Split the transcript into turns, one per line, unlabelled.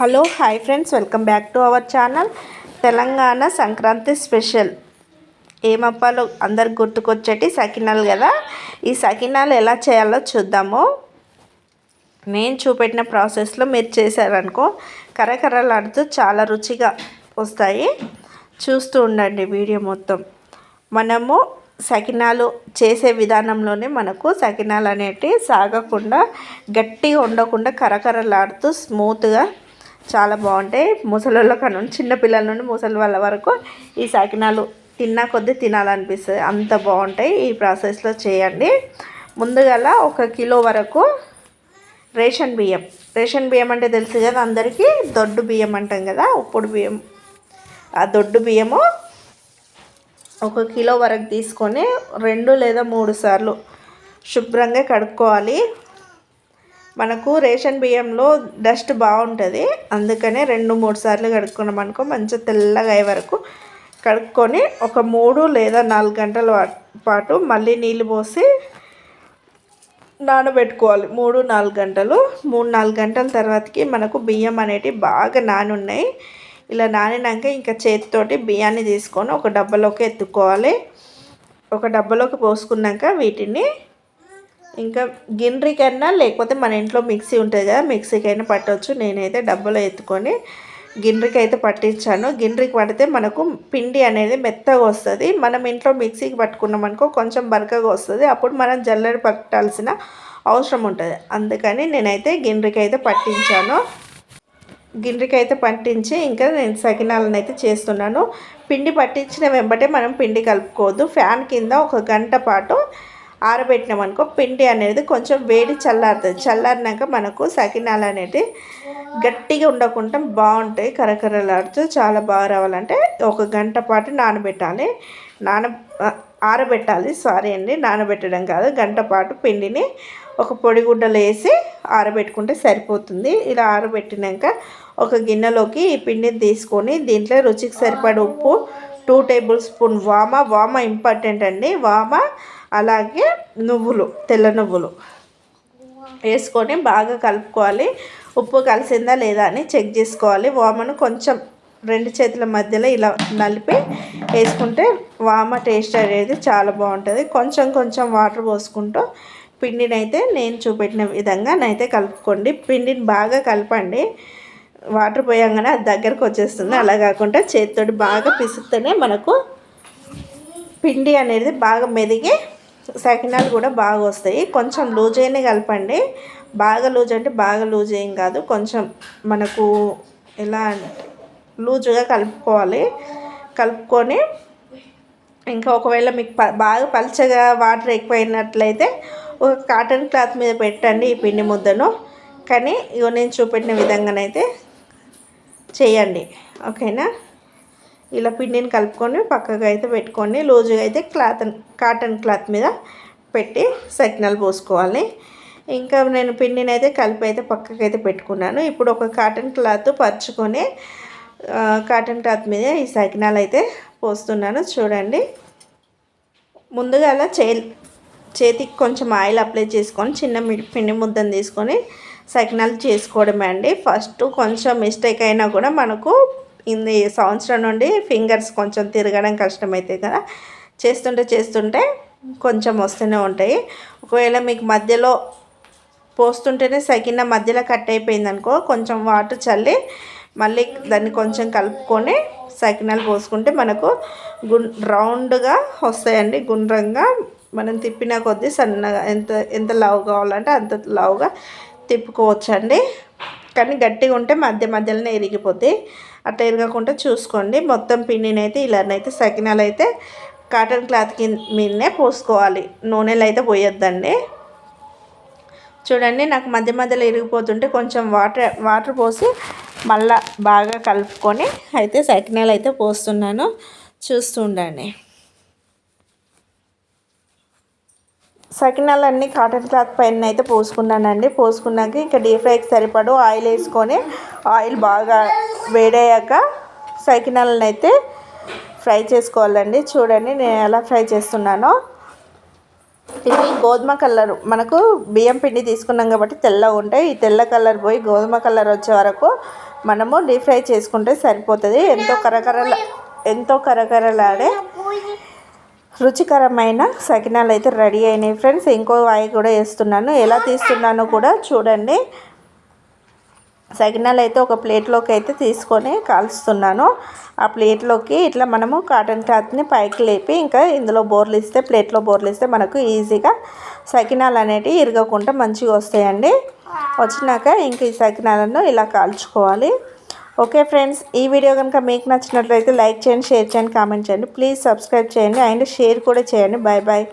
Hello hi friends welcome back to our channel. Telangana Sankranti special. ఏమప్పాలో అందరికి గుర్తుకొచ్చేటి సకినాలు కదా? ఈ సకినాలు ఎలా చేయాలో చూద్దాము. నేను చూపెట్టిన ప్రాసెస్లో మీరు చేశారనుకో కరకరలాడుతూ చాలా రుచిగా వస్తాయి. చూస్తూ ఉండండి వీడియో మొత్తం. మనము సకినాలు చేసే విధానంలోనే మనకు సకినాలు అనేటివి సాగకుండా గట్టిగా ఉండకుండా కరకరలాడుతూ స్మూత్గా చాలా బాగుంటాయి. ముసలోళ్ళ కన్నా చిన్నపిల్లల నుండి ముసలి వాళ్ళ వరకు ఈ సకినాలు తిన్నా కొద్దీ తినాలనిపిస్తుంది. అంత బాగుంటాయి. ఈ ప్రాసెస్లో చేయండి. ముందుగా ఒక కిలో వరకు రేషన్ బియ్యం. రేషన్ బియ్యం అంటే తెలుసు కదా అందరికీ. దొడ్డు బియ్యం అంటాం కదా ఉప్పుడు బియ్యం. ఆ దొడ్డు బియ్యము ఒక కిలో వరకు తీసుకొని రెండు లేదా మూడు సార్లు శుభ్రంగా కడుక్కోవాలి. మనకు రేషన్ బియ్యంలో డస్ట్ బాగుంటుంది. అందుకనే రెండు మూడు సార్లు కడుక్కున్నాం అనుకో మంచిగా తెల్లగా అయ్యే వరకు కడుక్కొని ఒక మూడు లేదా నాలుగు గంటల పాటు మళ్ళీ నీళ్ళు పోసి నానబెట్టుకోవాలి. మూడు నాలుగు గంటలు. మూడు నాలుగు గంటల తర్వాతకి మనకు బియ్యం అనేటివి బాగా నాని ఉన్నాయి ఇలా నానినాక ఇంకా చేతితోటి బియ్యాన్ని తీసుకొని ఒక డబ్బాలోకి ఎత్తుకోవాలి. ఒక డబ్బాలోకి పోసుకున్నాక వీటిని ఇంకా గిన్నెకైనా లేకపోతే మన ఇంట్లో మిక్సీ ఉంటుంది కదా మిక్సీకైనా పట్టవచ్చు నేనైతే డబ్బాలో ఎత్తుకొని గిన్నెకి అయితే పట్టించాను. గిన్నెకి పడితే మనకు పిండి అనేది మెత్తగా వస్తుంది. మనం ఇంట్లో మిక్సీకి పట్టుకున్నాం అనుకో కొంచెం బరకగా వస్తుంది. అప్పుడు మనం జల్లెడ పట్టాల్సిన అవసరం ఉంటుంది. అందుకని నేనైతే గిన్నెకి అయితే పట్టించాను. గిన్నెకి అయితే పట్టించి ఇంకా నేను సకినాలను అయితే చేస్తున్నాను. పిండి పట్టించిన వెంబటే మనం పిండి కలుపుకోవద్దు. ఫ్యాన్ కింద ఒక గంట పాటు ఆరబెట్టినామనుకో పిండి అనేది కొంచెం వేడి చల్లారుతుంది. చల్లారినాక మనకు సకినాలు అనేది గట్టిగా ఉండకుండా బాగుంటాయి. కరకరలాడుతూ చాలా బాగా రావాలంటే ఒక గంట పాటు నానబెట్టాలి. నాన ఆరబెట్టాలి. సారీ అండి నానబెట్టడం కాదు. గంట పాటు పిండిని ఒక పొడిగుడ్డలో వేసి ఆరబెట్టుకుంటే సరిపోతుంది. ఇలా ఆరబెట్టినాక ఒక గిన్నెలోకి ఈ పిండిని తీసుకొని దీంట్లో రుచికి సరిపడే ఉప్పు టూ టేబుల్ స్పూన్ వామ. వామ ఇంపార్టెంట్ అండి. వామ అలాగే నువ్వులు తెల్ల నువ్వులు వేసుకొని బాగా కలుపుకోవాలి. ఉప్పు కలిసిందా లేదా అని చెక్ చేసుకోవాలి. వామను కొంచెం రెండు చేతుల మధ్యలో ఇలా నలిపి వేసుకుంటే వామ టేస్ట్ అనేది చాలా బాగుంటుంది. కొంచెం కొంచెం వాటర్ పోసుకుంటూ పిండినైతే నేను చూపెట్టిన విధంగా నైతే కలుపుకోండి. పిండిని బాగా కలపండి. వాటర్ పోయంగానే అది దగ్గరకు వచ్చేస్తుంది. అలా కాకుండా చేతితోటి బాగా పిసిస్తేనే మనకు పిండి అనేది బాగా మెదిగి సకినాలు కూడా బాగా వస్తాయి. కొంచెం లూజ్ అయినా కలపండి. బాగా లూజ్ అంటే బాగా లూజ్ ఏం కాదు. కొంచెం మనకు ఎలా లూజుగా కలుపుకోవాలి. కలుపుకొని ఇంకా ఒకవేళ మీకు బాగా పలచగా వాటర్ ఎక్కువైనట్లయితే ఒక కాటన్ క్లాత్ మీద పెట్టండి ఈ పిండి ముద్దను. కానీ ఇగో నేను చూపెట్టిన విధంగానైతే చేయండి. ఓకేనా? ఇలా పిండిని కలుపుకొని పక్కగా అయితే పెట్టుకొని లోజుగా అయితే క్లాత్ కాటన్ క్లాత్ మీద పెట్టి సకినాలు పోసుకోవాలి. ఇంకా నేను పిండిని అయితే కలిపి అయితే పక్కకి అయితే పెట్టుకున్నాను. ఇప్పుడు ఒక కాటన్ క్లాత్ పరుచుకొని కాటన్ క్లాత్ మీద ఈ సకినాలు అయితే పోస్తున్నాను. చూడండి. ముందుగా అలా చే చేతికి కొంచెం ఆయిల్ అప్లై చేసుకొని చిన్న పిండి ముద్దను తీసుకొని సకినాలు చేసుకోవడమే అండి. ఫస్ట్ కొంచెం మిస్టేక్ అయినా కూడా మనకు ఇన్ని సంవత్సరం నుండి ఫింగర్స్ కొంచెం తిరగడం కష్టమైతే కదా చేస్తుంటే చేస్తుంటే కొంచెం వస్తూనే ఉంటాయి. ఒకవేళ మీకు మధ్యలో పోస్తుంటేనే సకిన మధ్యలో కట్ అయిపోయింది అనుకో కొంచెం వాటర్ చల్లి మళ్ళీ దాన్ని కొంచెం కలుపుకొని సకినాలు పోసుకుంటే మనకు గుం రౌండ్గా వస్తాయండి. గుండ్రంగా మనం తిప్పిన కొద్దీ సన్నగా ఎంత ఎంత లావు కావాలంటే అంత లావుగా తిప్పుకోవచ్చండి. కానీ గట్టిగా ఉంటే మధ్య మధ్యలోనే ఇరిగిపోతాయి అట్లా ఇరగకుండా చూసుకోండి. మొత్తం పిండినైతే ఇలానైతే సకినాలు అయితే కాటన్ క్లాత్ కింద మీదనే పోసుకోవాలి. నూనెలు అయితే పోయొద్దండి. చూడండి నాకు మధ్య మధ్యలో ఇరిగిపోతుంటే కొంచెం వాటర్ వాటర్ పోసి మళ్ళా బాగా కలుపుకొని అయితే సకినాలు అయితే పోస్తున్నాను. చూస్తూ ఉండండి సకినాలన్నీ కాటన్ క్లాత్ పైన అయితే పోసుకున్నానండి. పోసుకున్నాక ఇంకా డీప్ ఫ్రైకి సరిపడు ఆయిల్ వేసుకొని ఆయిల్ బాగా వేడయ్యాక సకినాలను అయితే ఫ్రై చేసుకోవాలండి. చూడండి నేను ఎలా ఫ్రై చేస్తున్నానో. ఇవి గోధుమ కలర్. మనకు బియ్యం పిండి తీసుకున్నాం కాబట్టి తెల్లగా ఉంటాయి. ఈ తెల్ల కలర్ పోయి గోధుమ కలర్ వచ్చే వరకు మనము డీప్ ఫ్రై చేసుకుంటే సరిపోతుంది. ఎంతో కరకరల ఎంతో కరకరలాడే రుచికరమైన సకినాలు అయితే రెడీ అయినాయి ఫ్రెండ్స్. ఇంకో వాయి కూడా వేస్తున్నాను. ఎలా తీస్తున్నానో కూడా చూడండి. సకినాలు అయితే ఒక ప్లేట్లోకి అయితే తీసుకొని కాల్స్తున్నాను ఆ ప్లేట్లోకి ఇట్లా మనము కాటన్ క్లాత్ని పైకి లేపి ఇంకా ఇందులో బోర్లు ఇస్తే ప్లేట్లో బోర్లు ఇస్తే మనకు ఈజీగా సకినాలు అనేటివి ఇరగకుండా మంచిగా వస్తాయండి. వచ్చినాక ఇంక ఈ సకినాలను ఇలా కాల్చుకోవాలి. ఓకే ఫ్రెండ్స్ ఈ వీడియో కనుక మీకు నచ్చినట్లయితే లైక్ చేయండి షేర్ చేయండి కామెంట్ చేయండి. ప్లీజ్ సబ్స్క్రైబ్ చేయండి. అండ్ షేర్ కూడా చేయండి. Bye bye